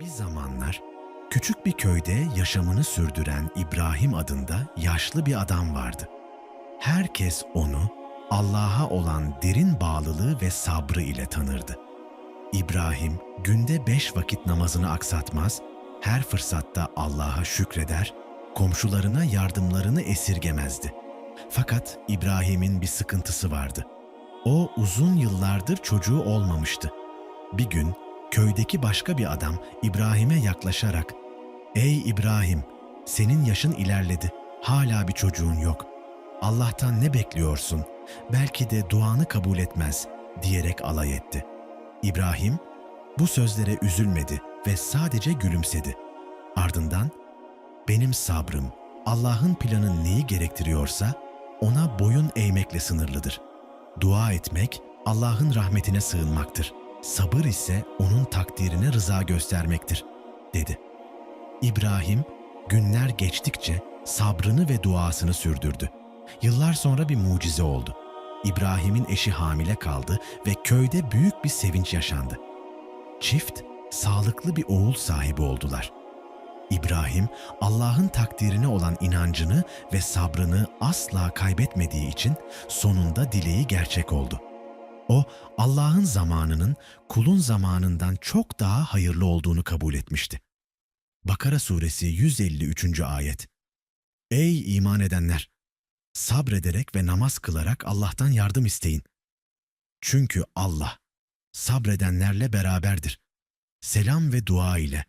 Bir zamanlar küçük bir köyde yaşamını sürdüren İbrahim adında yaşlı bir adam vardı. Herkes onu Allah'a olan derin bağlılığı ve sabrı ile tanırdı. İbrahim günde beş vakit namazını aksatmaz, her fırsatta Allah'a şükreder, komşularına yardımlarını esirgemezdi. Fakat İbrahim'in bir sıkıntısı vardı. O uzun yıllardır çocuğu olmamıştı. Bir gün köydeki başka bir adam İbrahim'e yaklaşarak "Ey İbrahim, senin yaşın ilerledi. Hala bir çocuğun yok. Allah'tan ne bekliyorsun? Belki de duanı kabul etmez." diyerek alay etti. İbrahim bu sözlere üzülmedi ve sadece gülümsedi. Ardından benim sabrım Allah'ın planı neyi gerektiriyorsa ona boyun eğmekle sınırlıdır. Dua etmek Allah'ın rahmetine sığınmaktır. Sabır ise onun takdirine rıza göstermektir, dedi. İbrahim günler geçtikçe sabrını ve duasını sürdürdü. Yıllar sonra bir mucize oldu. İbrahim'in eşi hamile kaldı ve köyde büyük bir sevinç yaşandı. Çift sağlıklı bir oğul sahibi oldular. İbrahim Allah'ın takdirine olan inancını ve sabrını asla kaybetmediği için sonunda dileği gerçek oldu. O Allah'ın zamanının kulun zamanından çok daha hayırlı olduğunu kabul etmişti. Bakara suresi 153. ayet. Ey iman edenler! Sabrederek ve namaz kılarak Allah'tan yardım isteyin. Çünkü Allah sabredenlerle beraberdir. Selam ve dua ile